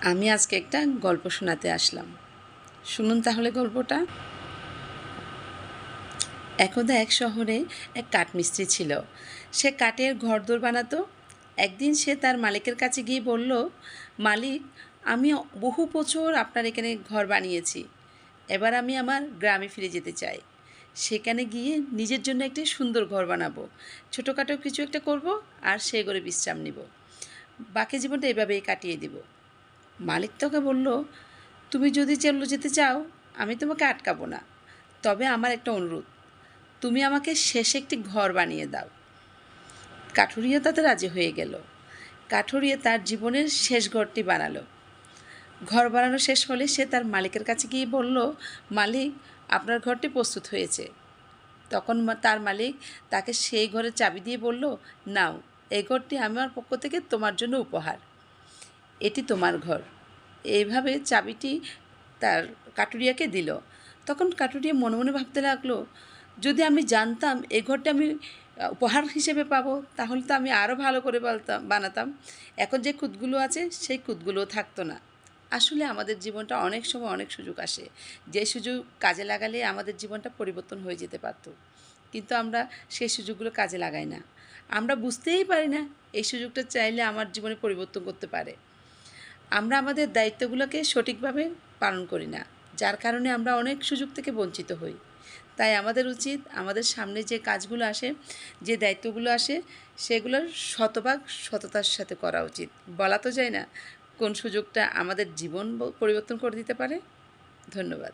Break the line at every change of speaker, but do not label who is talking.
আমি আজকে একটা গল্প শোনাতে আসলাম। শুনুন তাহলে গল্পটা। একদা এক শহরে এক কাঠমিস্ত্রি ছিল। সে কাঠের ঘরদোর বানাতো। একদিন সে তার মালিকের কাছে গিয়ে বলল, মালিক, আমি বহু বছর আপনার এখানে ঘর বানিয়েছি। এবার আমি আমার গ্রামে ফিরে যেতে চাই। সেখানে গিয়ে নিজের জন্য একটি সুন্দর ঘর বানাবো। ছোটোখাটো কিছু একটা করব আর সে করে বিশ্রাম নিব। বাকি জীবনটা এভাবেই কাটিয়ে দিব। মালিক তোকে বলল, তুমি যদি চলে যেতে চাও, আমি তোমাকে আটকাবো না। তবে আমার একটা অনুরোধ, তুমি আমাকে শেষে একটি ঘর বানিয়ে দাও। কাঠুরিয়া তাতে রাজি হয়ে গেল। কাঠুরিয়া তার জীবনের শেষ ঘরটি বানালো। ঘর বানানো শেষ হলে সে তার মালিকের কাছে গিয়ে বলল, মালিক, আপনার ঘরটি প্রস্তুত হয়েছে। তখন তার মালিক তাকে সেই ঘরের চাবি দিয়ে বলল, নাও, এই ঘরটি আমার পক্ষ থেকে তোমার জন্য উপহার। এটি তোমার ঘর। এইভাবে চাবিটি তার কাটুরিয়াকে দিল। তখন কাটুরিয়া মনে মনে ভাবতে লাগল, যদি আমি জানতাম এই ঘরটা আমি উপহার হিসেবে পাবো, তাহলে তো আমি আরও ভালো করে বলতাম, বানাতাম। এখন যে কুদগুলো আছে, সেই কুদগুলোও থাকতো না। আসলে আমাদের জীবনটা অনেক সময় অনেক সুযোগ আসে। যে সুযোগ কাজে লাগালে আমাদের জীবনটা পরিবর্তন হয়ে যেতে পারতো। কিন্তু আমরা সেই সুযোগগুলো কাজে লাগাই না। আমরা বুঝতেই পারি না, এই সুযোগটা চাইলে আমার জীবনে পরিবর্তন করতে পারে। আমরা আমাদের দায়িত্বগুলোকে সঠিকভাবে পালন করি না, যার কারণে আমরা অনেক সুযোগ থেকে বঞ্চিত হই। তাই আমাদের উচিত আমাদের সামনে যে কাজগুলো আসে, যে দায়িত্বগুলো আসে, সেগুলোর শতভাগ সততার সাথে করা উচিত। বলা তো যায় না, কোন সুযোগটা আমাদের জীবন পরিবর্তন করে দিতে পারে? ধন্যবাদ।